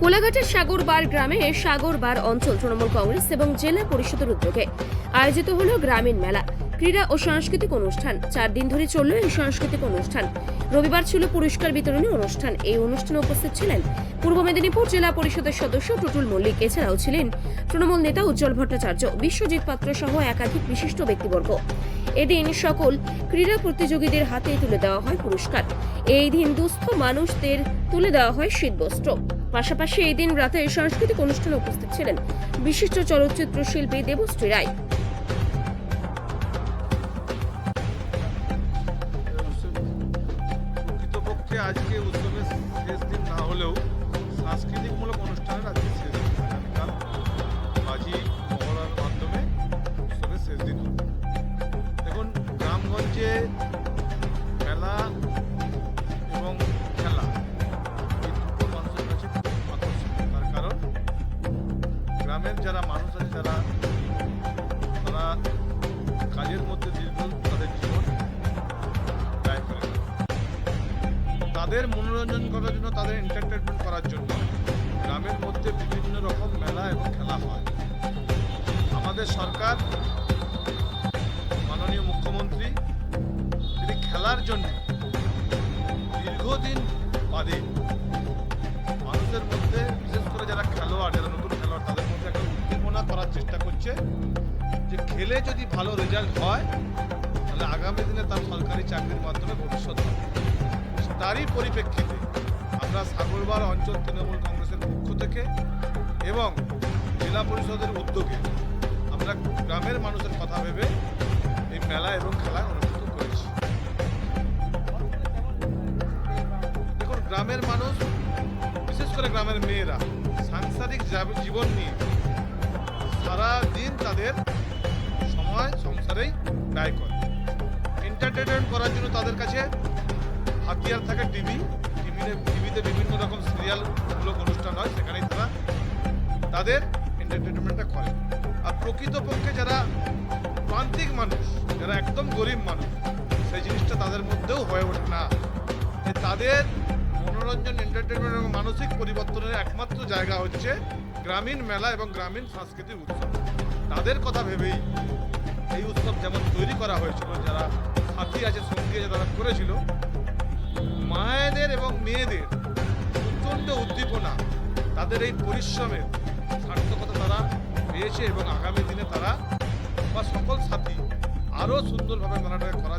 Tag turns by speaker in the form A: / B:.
A: কোলাঘাটের সাগরবার গ্রামে সাগরবার অঞ্চল তৃণমূল কংগ্রেস এবং জেলা পরিষদের উদ্যোগে আয়োজিত হল গ্রামীণ মেলা। ক্রীড়া ও সাংস্কৃতিক অনুষ্ঠান। চার দিন ধরে চলল এই সাংস্কৃতিক অনুষ্ঠান। রবিবার ছিল পুরস্কার বিতরণী অনুষ্ঠান। এই অনুষ্ঠানে উপস্থিত ছিলেন পূর্ব মেদিনীপুর জেলা পরিষদের সদস্য টুটুল মল্লিক। এছাড়াও ছিলেন তৃণমূল নেতা উজ্জ্বল ভট্টাচার্য, বিশ্বজিৎ পাত্র সহ একাধিক বিশিষ্ট ব্যক্তিবর্গ। এদিন সকল ক্রীড়া প্রতিযোগীদের হাতে তুলে দেওয়া হয় পুরস্কার। এই দিন দুস্থ মানুষদের তুলে দেওয়া হয় শীতবস্ত্র। পাশাপাশি এই দিন রাতে সাংস্কৃতিক অনুষ্ঠানে উপস্থিত ছিলেন বিশিষ্ট চলচ্চিত্র শিল্পী দেবশ্রী রায়।
B: আজকে উৎসবের শেষ দিন না হলেও সাংস্কৃতিকমূলক অনুষ্ঠানের আজকে শেষ গ্রামগঞ্জে মেলা এবং খেলা। এই দুটো মানুষের কাছে খুব আকর্ষণীয় তার কারণ গ্রামের যারা মানুষ আছে যারা তারা কাজের মধ্যে দীর্ঘ তাদের জীবন ব্যয় করে তাদের মনোরঞ্জন করার জন্য, তাদের এন্টারটেনমেন্ট করার জন্য গ্রামের মধ্যে বিভিন্ন রকম মেলা এবং খেলা হয়। আমাদের সরকার তিনি খেলার জন্য। দীর্ঘদিন বাদে মানুষের মধ্যে, বিশেষ করে যারা খেলোয়াড়, যারা নতুন খেলোয়াড়, তাদের মধ্যে একটা উদ্দীপনা করার চেষ্টা করছে যে খেলে যদি ভালো রেজাল্ট হয়, তাহলে আগামী দিনে তার সরকারি চাকরির মাধ্যমে ভবিষ্যৎ হবে। তারই পরিপ্রেক্ষিতে আমরা সাগরবার অঞ্চল তৃণমূল কংগ্রেসের পক্ষ থেকে এবং জেলা পরিষদের উদ্যোগে আমরা গ্রামের মানুষের কথা ভেবে এই মেলা এবং খেলা গ্রামের মানুষ, বিশেষ করে গ্রামের মেয়েরা, সাংসারিক জীবন নিয়ে সারা দিন তাদের সময় সংসারেই ব্যয় করে। এন্টারটেনমেন্ট করার জন্য তাদের কাছে হাতিয়ার থাকে টিভি। টিভিতে টিভিতে বিভিন্ন রকম সিরিয়ালমূলক অনুষ্ঠান হয়, সেখানেই তারা তাদের এন্টারটেনমেন্টটা করে। আর প্রকৃতপক্ষে যারা প্রান্তিক মানুষ, যারা একদম গরিব মানুষ, সেই জিনিসটা তাদের মধ্যেও হয়ে ওঠে না। তাদের মনোরঞ্জন এন্টারটেনমেন্ট এবং মানসিক পরিবর্তনের একমাত্র জায়গা হচ্ছে গ্রামীণ মেলা এবং গ্রামীণ সাংস্কৃতিক উৎসব। তাদের কথা ভেবেই এই উৎসব যেমন তৈরি করা হয়েছিল, যারা সাথী আছে, সঙ্গী আছে, তারা করেছিল, মায়েদের এবং মেয়েদের প্রচণ্ড উদ্দীপনা, তাদের এই পরিশ্রমের সার্থকতা তারা পেয়েছে এবং আগামী দিনে তারা বা সকল সাথী আরও সুন্দরভাবে মেলাটাকে করার